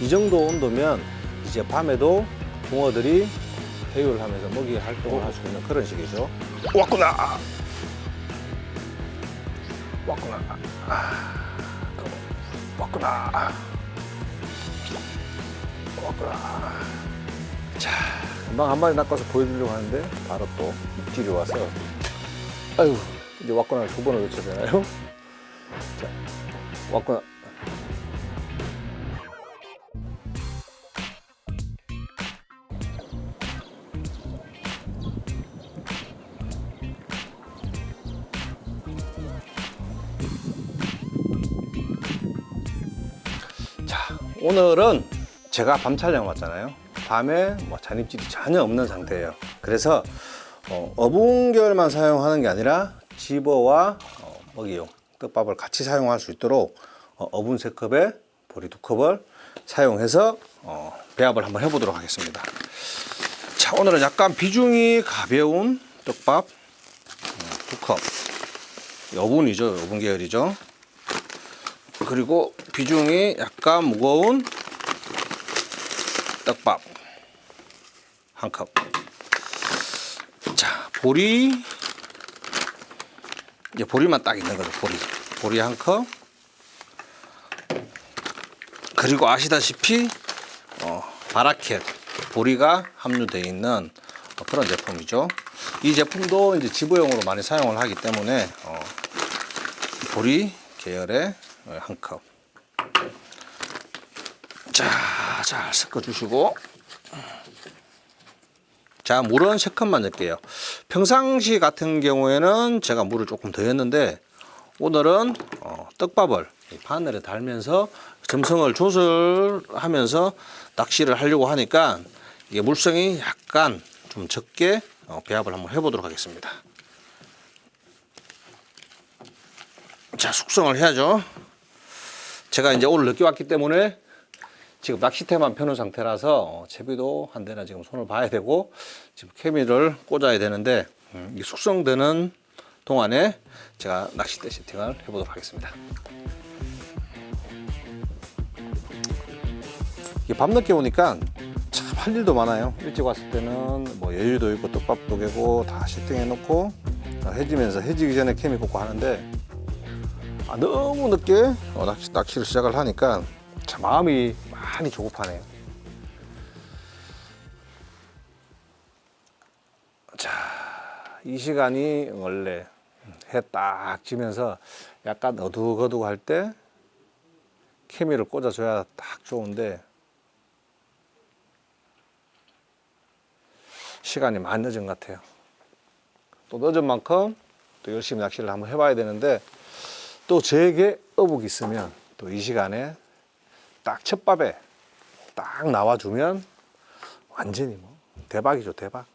이 정도 온도면 이제 밤에도 붕어들이 회유를 하면서 먹이 활동을 할 수 있는 그런 시기죠. 왔구나. 왔구나. 아, 왔구나. 왔구나. 자, 금방 한 마리 낚아서 보여주려고 하는데 바로 또 입질이 와서 아유 이제 왔구나 두 번을 외쳐야 되나요? 자, 왔구나. 오늘은 제가 밤 촬영 왔잖아요. 밤에 뭐 잔입질이 전혀 없는 상태예요. 그래서 어, 어분결만 사용하는 게 아니라 집어와 어, 먹이용 떡밥을 같이 사용할 수 있도록 어, 어분 세 컵에 보리 두 컵을 사용해서 어, 배합을 한번 해보도록 하겠습니다. 자, 오늘은 약간 비중이 가벼운 떡밥 어, 두 컵. 여분이죠, 여분 계열이죠. 그리고 비중이 약간 무거운 떡밥 한 컵. 자, 보리 이제 보리만 딱 있는 거죠. 보리. 보리 한 컵. 그리고 아시다시피 어, 바라켓 보리가 함유되어 있는 어, 그런 제품이죠. 이 제품도 이제 지부용으로 많이 사용을 하기 때문에 어, 보리 계열의 어, 한 컵. 자, 잘 섞어주시고. 자, 물은 세 컵만 넣을게요. 평상시 같은 경우에는 제가 물을 조금 더 했는데, 오늘은 어, 떡밥을 이 바늘에 달면서 점성을 조절하면서 낚시를 하려고 하니까 이게 물성이 약간 좀 적게 어, 배합을 한번 해보도록 하겠습니다. 자, 숙성을 해야죠. 제가 이제 오늘 늦게 왔기 때문에 지금 낚시대만 펴놓은 상태라서 어, 채비도 한 대나 지금 손을 봐야 되고 지금 케미를 꽂아야 되는데 음, 이 숙성되는 동안에 제가 낚싯대 세팅을 해보도록 하겠습니다. 밤늦게 오니까 참 할 일도 많아요. 일찍 왔을 때는 뭐 여유도 있고 떡밥도 개고 다 세팅해 놓고 해지면서 해지기 전에 케미 꽂고 하는데 아, 너무 늦게 어, 낚시, 낚시를 시작을 하니까 참 마음이 많이 조급하네요. 자, 이 시간이 원래 해 딱 지면서 약간 어둑어둑 할 때 케미를 꽂아줘야 딱 좋은데 시간이 많이 늦은 것 같아요. 또 늦은 만큼 또 열심히 낚시를 한번 해봐야 되는데 또 저에게 어묵이 있으면 또 이 시간에 딱 첫밥에 딱 나와주면 완전히 뭐 대박이죠 대박.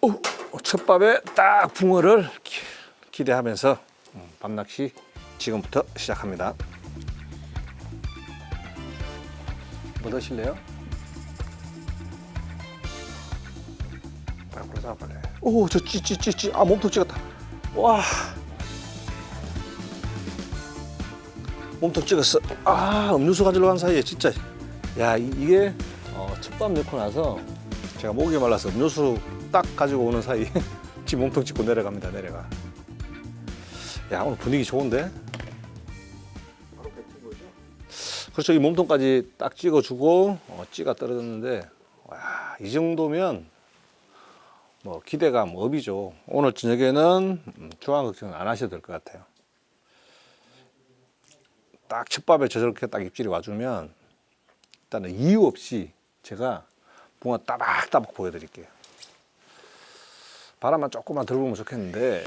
오, 첫밥에 딱 붕어를 기- 기대하면서 음, 밤낚시 지금부터 시작합니다. 뭐 드실래요? 빨리 골라 빨리. 오, 저 찌, 찌, 찌, 찌. 아, 몸통 찍었다. 와. 몸통 찍었어. 아, 음료수 가지러 간 사이에 진짜. 야, 이- 이게 어, 첫밥 넣고 나서 제가 목이 말라서 음료수 딱 가지고 오는 사이에 지금 몸통 찍고 내려갑니다, 내려가. 야, 오늘 분위기 좋은데? 그렇죠. 이 몸통까지 딱 찍어주고 어, 찌가 떨어졌는데 와, 이 정도면 뭐 기대감 업이죠. 오늘 저녁에는 음, 중앙 걱정은 안 하셔도 될 것 같아요. 딱 첫밥에 저렇게 딱 입질이 와주면 일단은 이유 없이 제가 붕어 따박따박 보여드릴게요. 바람만 조금만 덜 불면 좋겠는데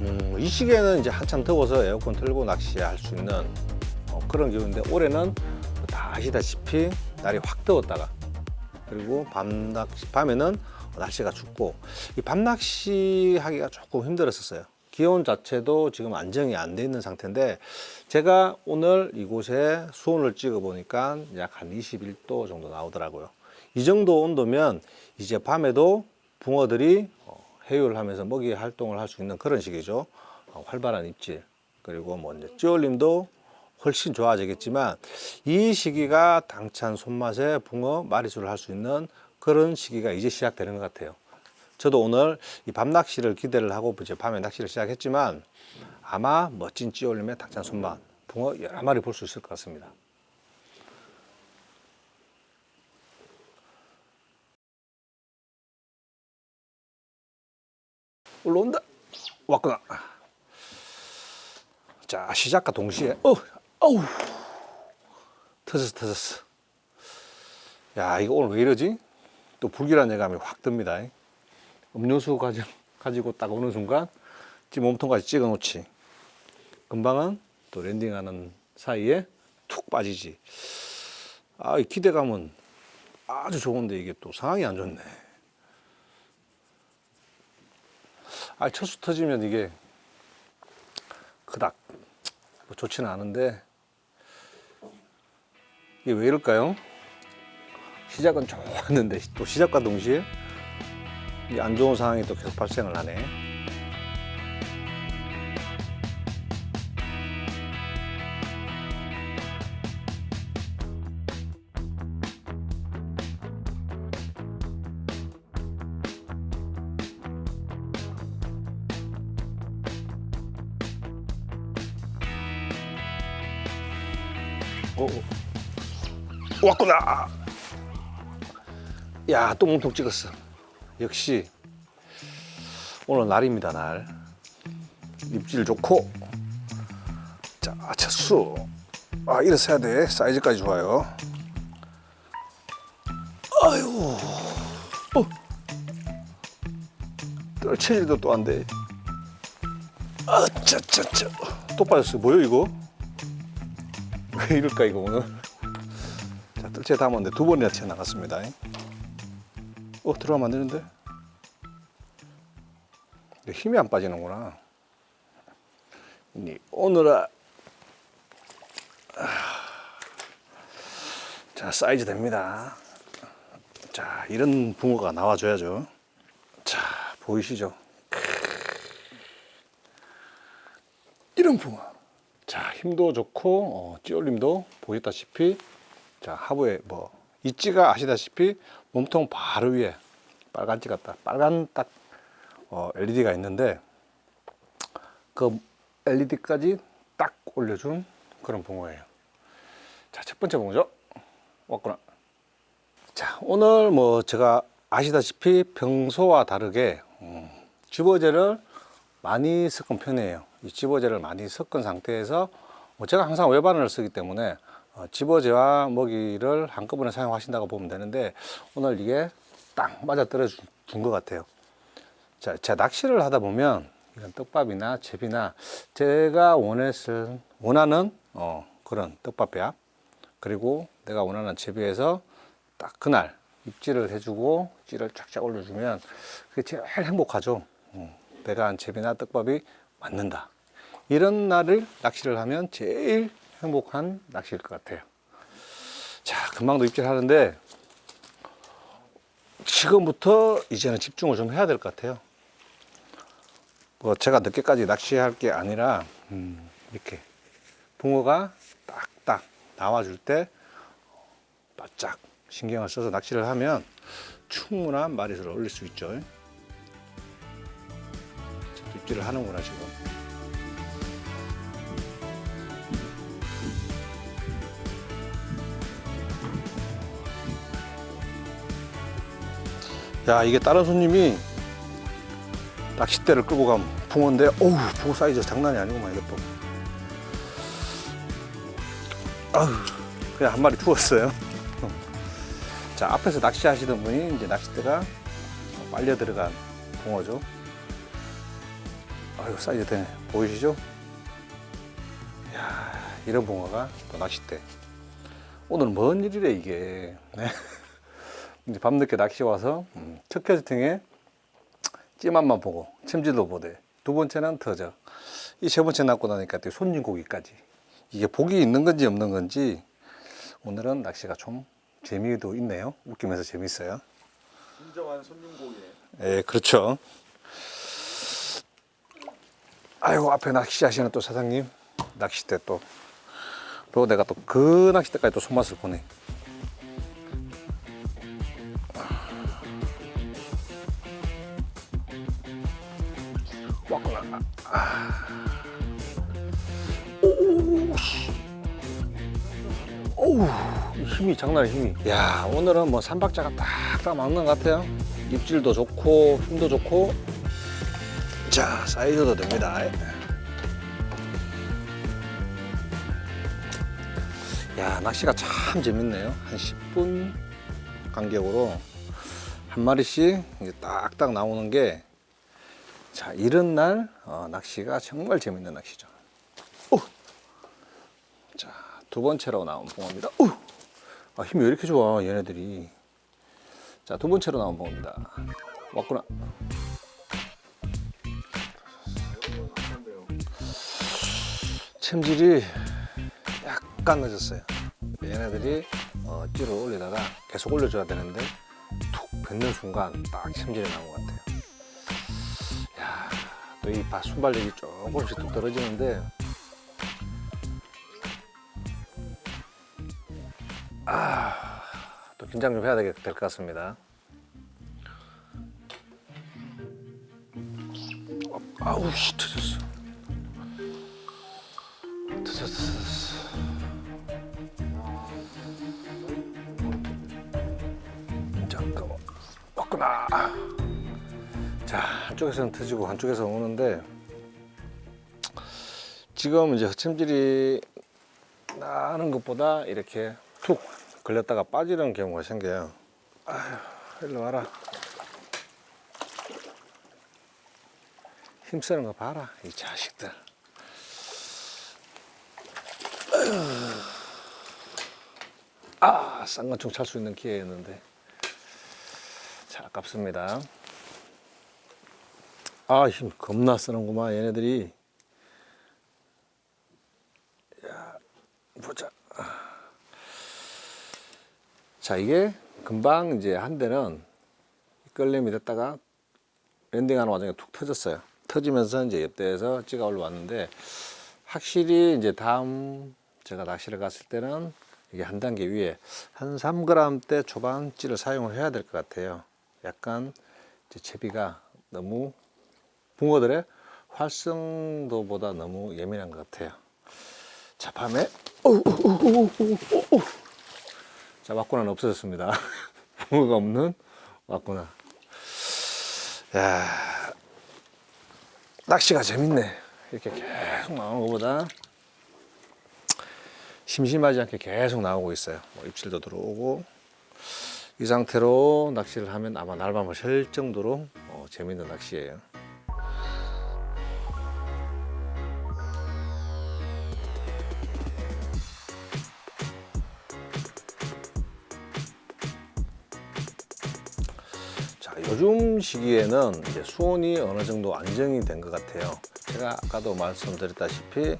음, 이 시기에는 이제 한참 더워서 에어컨 틀고 낚시할 수 있는 어, 그런 기후인데 올해는 다 아시다시피 날이 확 더웠다가 그리고 밤 낚시 밤에는 날씨가 춥고 이 밤 낚시 하기가 조금 힘들었었어요. 기온 자체도 지금 안정이 안 돼 있는 상태인데 제가 오늘 이곳에 수온을 찍어 보니까 약 한 21도 정도 나오더라고요. 이 정도 온도면 이제 밤에도 붕어들이 어, 해유를 하면서 먹이 활동을 할 수 있는 그런 시기죠. 어, 활발한 입질 그리고 뭐 이제 찌올림도 훨씬 좋아지겠지만 이 시기가 당찬 손맛의 붕어 마리수를 할 수 있는 그런 시기가 이제 시작되는 것 같아요. 저도 오늘 이 밤 낚시를 기대를 하고 이제 밤에 낚시를 시작했지만 아마 멋진 찌올림의 당찬 손맛 붕어 여러 마리 볼 수 있을 것 같습니다. 올라온다. 왔구나. 자, 시작과 동시에, 어, 어우, 터졌어, 터졌어. 야, 이거 오늘 왜 이러지? 또 불길한 예감이 확 듭니다. 음료수 가지, 가지고 딱 오는 순간, 지 몸통까지 찍어 놓지. 금방은 또 랜딩하는 사이에 툭 빠지지. 아, 이 기대감은 아주 좋은데 이게 또 상황이 안 좋네. 아, 첫수 터지면 이게 그닥 뭐 좋지는 않은데 이게 왜 이럴까요? 시작은 좋았는데 또 시작과 동시에 이 안 좋은 상황이 또 계속 발생을 하네. 오, 왔구나. 야, 또 몸통 찍었어. 역시 오늘 날입니다, 날. 입질 좋고. 자, 첫수. 아, 해야 돼. 사이즈까지 좋아요. 아이고. 어. 떨체질도 또 안 돼. 아, 짜짜짜. 또 빠졌어. 뭐요, 이거? 왜 이럴까 이거 오늘 자 뜰채 담았는데 두 번이나 튀어나갔습니다 어 들어가면 안 되는데? 근데 힘이 안 빠지는구나. 이 오늘아. 아. 자 사이즈 됩니다. 자 이런 붕어가 나와줘야죠. 자 보이시죠? 이런 붕어. 자 힘도 좋고 어, 찌올림도 보셨다시피. 자 하부에 뭐 이 찌가 아시다시피 몸통 바로 위에 빨간 찌 같다. 빨간 딱 어, LED가 있는데 그 LED까지 딱 올려준 그런 붕어예요. 자 첫 번째 붕어죠? 왔구나. 자 오늘 뭐 제가 아시다시피 평소와 다르게 음, 집어제를 많이 섞은 편이에요. 이 집어제를 많이 섞은 상태에서 뭐 제가 항상 외반을 쓰기 때문에 어, 집어제와 먹이를 한꺼번에 사용하신다고 보면 되는데 오늘 이게 딱 맞아 떨어진 것 같아요. 자, 제가 낚시를 하다 보면 이런 떡밥이나 제비나 제가 원했을 원하는 어, 그런 떡밥배합 그리고 내가 원하는 제비에서 딱 그날 입질을 해주고 찌를 쫙쫙 올려주면 그게 제일 행복하죠. 음, 내가 한 제비나 떡밥이 맞는다. 이런 날을 낚시를 하면 제일 행복한 낚시일 것 같아요. 자, 금방도 입질하는데 지금부터 이제는 집중을 좀 해야 될 것 같아요. 뭐 제가 늦게까지 낚시할 게 아니라 음, 이렇게 붕어가 딱딱 나와줄 때 바짝 신경을 써서 낚시를 하면 충분한 마리수를 올릴 수 있죠. 입질을 하는구나 지금. 야 이게 다른 손님이 낚싯대를 끌고 간 붕어인데 어우 붕어 사이즈 장난이 아니구만 이것도 아우 그냥 한 마리 죽었어요. 자 앞에서 낚시하시던 분이 이제 낚싯대가 빨려 들어간 붕어죠. 아이고 사이즈 되네 보이시죠? 야 이런 붕어가 또 낚싯대. 오늘 뭔 일이래 이게. 네. 이제 밤늦게 낚시 와서 음, 첫 캐스팅에 찌맛만 보고 챔질도 보대 두 번째는 터져. 이 세 번째 낚고 나니까 또 손님 고기까지. 이게 복이 있는 건지 없는 건지 오늘은 낚시가 좀 재미도 있네요. 웃기면서 재밌어요. 진정한 손님 고기네. 예 그렇죠. 아이고 앞에 낚시하시는 또 사장님 낚싯대 또. 그리고 내가 또 그 낚싯대까지 또 손맛을 보네 오우 씨. 오우 힘이 장난 아니야 힘이. 야 오늘은 뭐 삼박자가 딱딱 맞는 것 같아요. 입질도 좋고 힘도 좋고. 자 사이즈도 됩니다. 야 낚시가 참 재밌네요. 한 10분 간격으로 한 마리씩 딱딱 나오는 게 자 이런 날 어, 낚시가 정말 재밌는 낚시죠 오! 자, 두 번째로 나온 붕어입니다. 우! 아, 힘이 왜 이렇게 좋아, 얘네들이. 자, 두 번째로 나온 붕어입니다. 왔구나. 챔질이 약간 늦었어요. 얘네들이 어, 찌를 올리다가 계속 올려줘야 되는데 툭 뱉는 순간 딱 챔질이 나온 것 같아요. 야, 또이 순발력이 조금씩 뚝 떨어지는데 또 긴장 좀 해야 될 것 같습니다. 어, 아우 씨. 터졌어 한쪽에서는 터지고 한쪽에서 오는데 지금 이제 헛챔질이 나는 것보다 이렇게 툭 걸렸다가 빠지는 경우가 생겨요. 아휴, 일로 와라. 힘쓰는 거 봐라, 이 자식들. 아, 쌍관총 찰 수 있는 기회였는데. 자, 아깝습니다. 아, 힘 겁나 쓰는구만, 얘네들이. 야, 보자. 자 이게 금방 이제 한 대는 끌림이 됐다가 랜딩하는 와중에 툭 터졌어요. 터지면서 이제 옆대에서 찌가 올라왔는데 확실히 이제 다음 제가 낚시를 갔을 때는 이게 한 단계 위에 한 3g대 초반 찌를 사용을 해야 될 것 같아요. 약간 이제 채비가 너무 붕어들의 활성도보다 너무 예민한 것 같아요. 자 밤에. 자, 왔구나는 없어졌습니다. 붕어가 없는 왔구나. 야, 낚시가 재밌네. 이렇게 계속 나오는 것보다 심심하지 않게 계속 나오고 있어요. 뭐 입질도 들어오고 이 상태로 낚시를 하면 아마 날밤을 셀 정도로 어, 재밌는 낚시예요. 요즘 시기에는 이제 수온이 어느 정도 안정이 된 것 같아요. 제가 아까도 말씀드렸다시피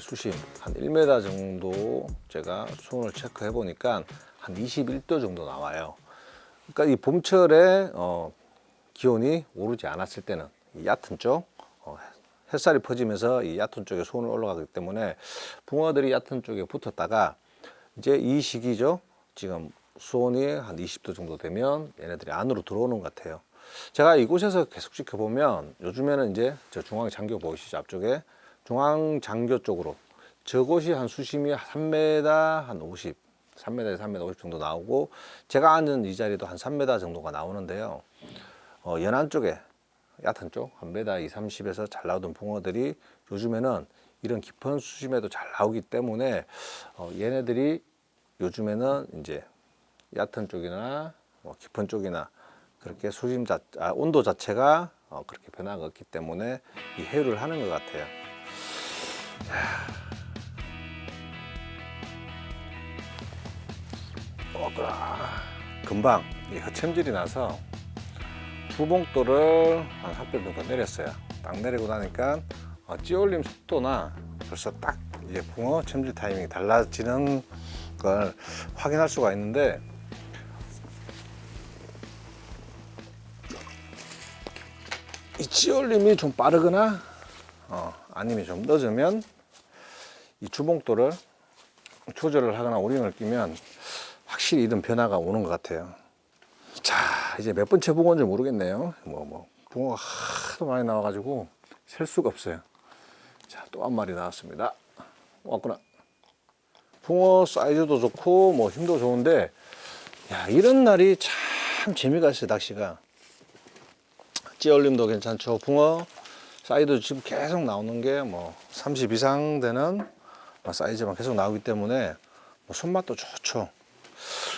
수심 한 1m 정도 제가 수온을 체크해 보니까 한 21도 정도 나와요. 그러니까 이 봄철에 어, 기온이 오르지 않았을 때는 이 얕은 쪽 어, 햇살이 퍼지면서 이 얕은 쪽에 수온이 올라가기 때문에 붕어들이 얕은 쪽에 붙었다가 이제 이 시기죠. 지금 수온이 한 20도 정도 되면 얘네들이 안으로 들어오는 것 같아요. 제가 이곳에서 계속 지켜보면 요즘에는 이제 저 중앙 장교 보이시죠? 앞쪽에 중앙 장교 쪽으로 저곳이 한 수심이 3m 한 50, 3m에서 3m 50 정도 나오고 제가 앉은 이 자리도 한 3m 정도가 나오는데요. 어, 연안 쪽에 얕은 쪽, 한 메다 2, 30에서 잘 나오던 붕어들이 요즘에는 이런 깊은 수심에도 잘 나오기 때문에 어, 얘네들이 요즘에는 이제 얕은 쪽이나 뭐 깊은 쪽이나 그렇게 수심 자, 아, 온도 자체가 어, 그렇게 변화가 없기 때문에 이 해유를 하는 것 같아요. 어그라 금방 이 허챔질이 나서 주봉도를 한 3배 정도 내렸어요. 딱 내리고 나니까 어, 찌올림 속도나 벌써 딱 이제 붕어 챔질 타이밍이 달라지는 걸 확인할 수가 있는데 이 찌올림이 좀 빠르거나 어, 아니면 좀 늦으면 이 주봉돌을 조절을 하거나 오링을 끼면 확실히 이런 변화가 오는 것 같아요. 자, 이제 몇 번째 붕어인지 모르겠네요. 뭐, 뭐, 붕어가 하도 많이 나와가지고 셀 수가 없어요. 자, 또 한 마리 나왔습니다. 왔구나. 붕어 사이즈도 좋고, 뭐, 힘도 좋은데, 야, 이런 날이 참 재미가 있어요, 낚시가. 찌얼림도 괜찮죠. 붕어 사이즈 지금 계속 나오는 게 뭐, 30 이상 되는 뭐 사이즈만 계속 나오기 때문에 뭐 손맛도 좋죠.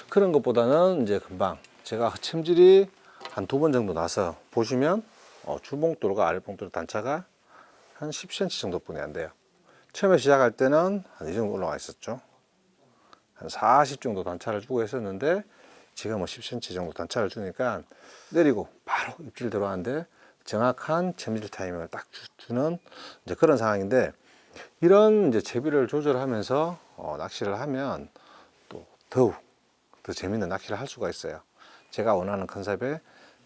그런 것보다는 이제 금방 제가 챔질이 한 두 번 정도 나서 보시면 어, 주봉돌과 아랫봉돌 단차가 한 10cm 정도뿐이 안 돼요. 처음에 시작할 때는 한 이 정도 올라와 있었죠. 한 40 정도 단차를 주고 했었는데 지금은 10cm 정도 단차를 주니까 내리고 바로 입질 들어왔는데 정확한 챔질 타이밍을 딱 주- 주는 이제 그런 상황인데 이런 이제 제비를 조절하면서 어, 낚시를 하면 또 더욱 더 재밌는 낚시를 할 수가 있어요. 제가 원하는 컨셉에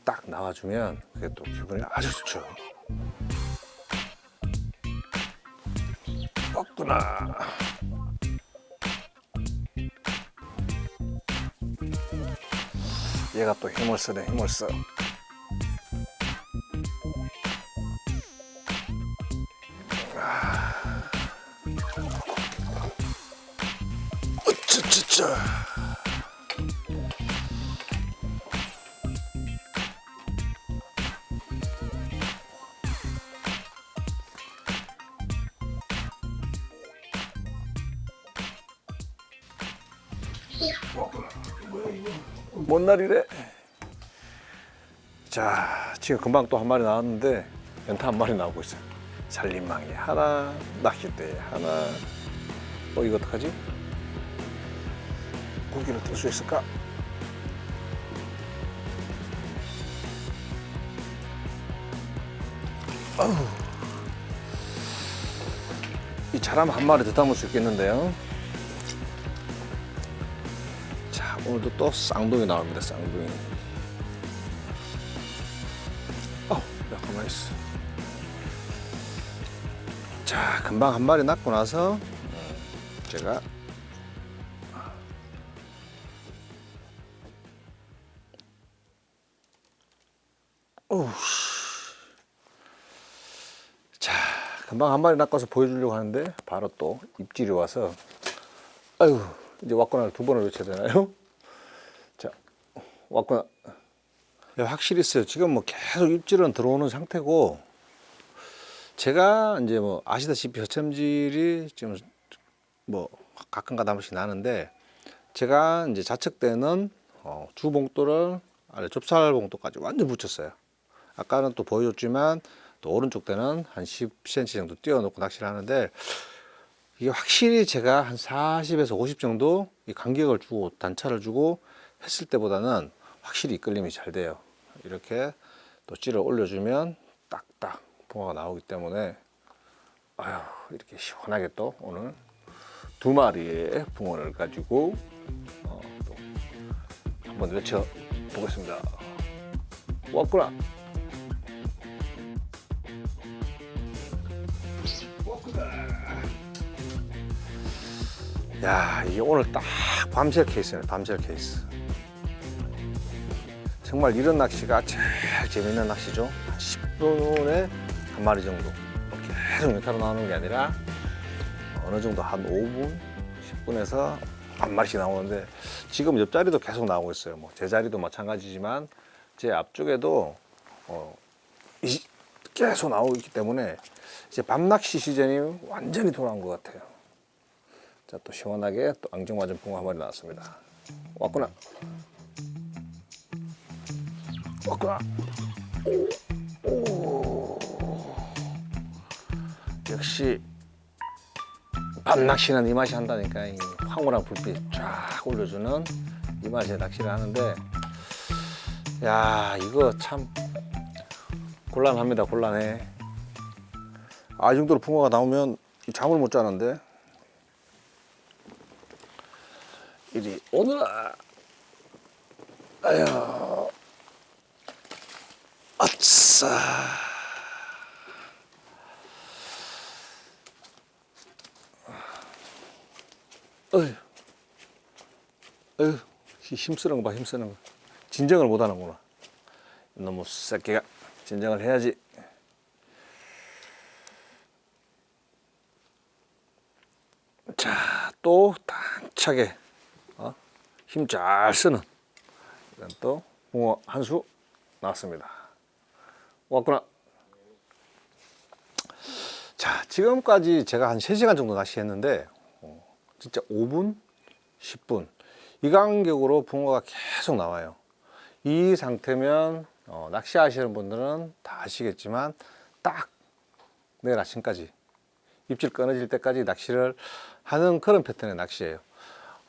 딱 나와주면 그게 또 기분이 아주 좋죠. 없구나. 얘가 또 힘을 쓰네, 힘을 써. 어쩌쩌쩌. 뭔 날이래? 자, 지금 금방 또 한 마리 나왔는데 연타 한 마리 나오고 있어요. 살림망이 하나, 낚싯대 하나. 어, 이거 어떡하지? 고기를 뜰 수 있을까? 아우. 이 잘하면 한 마리 더 담을 수 있겠는데요. 오늘도 또 쌍둥이 나옵니다, 쌍둥이. 어, 야, 가만히 있어. 자, 금방 한 마리 낳고 나서 음, 제가 어우, 씨. 자, 금방 한 마리 낚아서 보여주려고 하는데 바로 또 입질이 와서 아유, 이제 왔거나 두 번을 외쳐야 되나요? 자, 왔거나 예, 확실히 있어요. 지금 뭐 계속 입질은 들어오는 상태고 제가 이제 뭐 아시다시피 허첨질이 지금 뭐 가끔가다 한 번씩 나는데 제가 이제 좌측 때는 어, 주 봉돌을 아래 좁쌀 봉돌까지 완전 붙였어요. 아까는 또 보여줬지만 또 오른쪽 때는 한 10cm 정도 띄워놓고 낚시를 하는데 이게 확실히 제가 한 40에서 50 정도 이 간격을 주고 단차를 주고 했을 때보다는 확실히 이끌림이 잘 돼요. 이렇게 또 찌를 올려주면 딱딱 붕어가 나오기 때문에 아유 이렇게 시원하게 또 오늘 두 마리의 붕어를 가지고 어, 또 한번 외쳐 보겠습니다. 왔구나. 야, 이게 오늘 딱 밤새 케이스네, 밤새 케이스. 정말 이런 낚시가 제일 재밌는 낚시죠. 한 10분에 한 마리 정도. 뭐 계속 연타로 나오는 게 아니라 어느 정도 한 5분, 10분에서 한 마리씩 나오는데 지금 옆자리도 계속 나오고 있어요. 뭐 제 자리도 마찬가지지만 제 앞쪽에도 어, 이- 계속 나오고 있기 때문에 이제 밤낚시 시즌이 완전히 돌아온 것 같아요. 자, 또 시원하게 또 앙증맞은 붕어 한 마리 나왔습니다. 왔구나. 왔구나. 오, 오. 역시 밤 낚시는 이 맛이 한다니까 이 황홀한 불빛 쫙 올려주는 이 맛의 낚시를 하는데 야 이거 참 곤란합니다 곤란해 아 이 정도로 붕어가 나오면 이 잠을 못 자는데 이리 오느라 아휴 싸. 어휴, 어휴, 힘쓰는 거 봐, 힘쓰는 거. 진정을 못 하는구나. 너무 새끼가 진정을 해야지. 자, 또 단차게 어? 힘 잘 쓰는 이건 또 붕어 한 수 나왔습니다. 왔구나. 자, 지금까지 제가 한 3시간 정도 낚시했는데 어, 진짜 5분, 10분 이 간격으로 붕어가 계속 나와요. 이 상태면 어, 낚시하시는 분들은 다 아시겠지만 딱 내일 아침까지 입질 끊어질 때까지 낚시를 하는 그런 패턴의 낚시예요.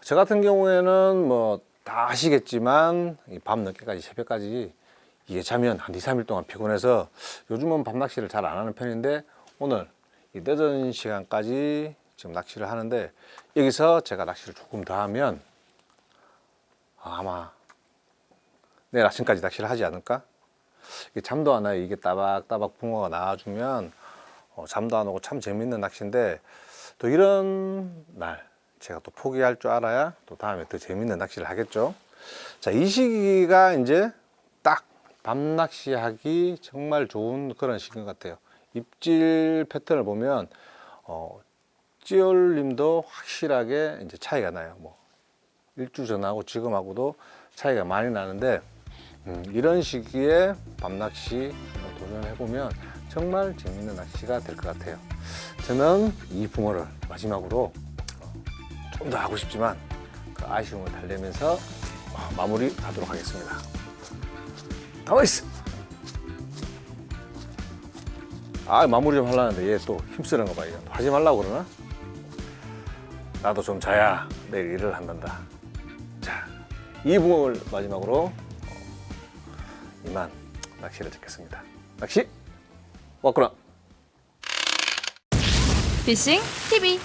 저 같은 경우에는 뭐 다 아시겠지만 이밤 늦게까지 새벽까지 이게 자면 한 2, 3일 동안 피곤해서 요즘은 밤 낚시를 잘 안 하는 편인데 오늘 이 늦은 시간까지 지금 낚시를 하는데 여기서 제가 낚시를 조금 더 하면 아마 내일 아침까지 낚시를 하지 않을까? 이게 잠도 안 와요. 이게 따박따박 붕어가 나와주면 어, 잠도 안 오고 참 재밌는 낚시인데 또 이런 날 제가 또 포기할 줄 알아야 또 다음에 더 재밌는 낚시를 하겠죠. 자, 이 시기가 이제 딱 밤 낚시하기 정말 좋은 그런 시기 같아요. 입질 패턴을 보면 어, 찌올림도 확실하게 이제 차이가 나요. 뭐 일주 전하고 지금하고도 차이가 많이 나는데 음, 이런 시기에 밤낚시 도전해 보면 정말 재밌는 낚시가 될 것 같아요. 저는 이 붕어를 마지막으로 좀 더 하고 싶지만 그 아쉬움을 달래면서 어, 마무리 하도록 하겠습니다. 가만 있어. 아 마무리 좀 하려는데 얘 또 힘쓰는 거 봐. 이거 하지 말라고 그러나? 나도 좀 자야 내일 일을 한단다. 자, 이 붕어를 마지막으로 어, 이만 낚시를 듣겠습니다. 낚시 왔구나. 피싱 TV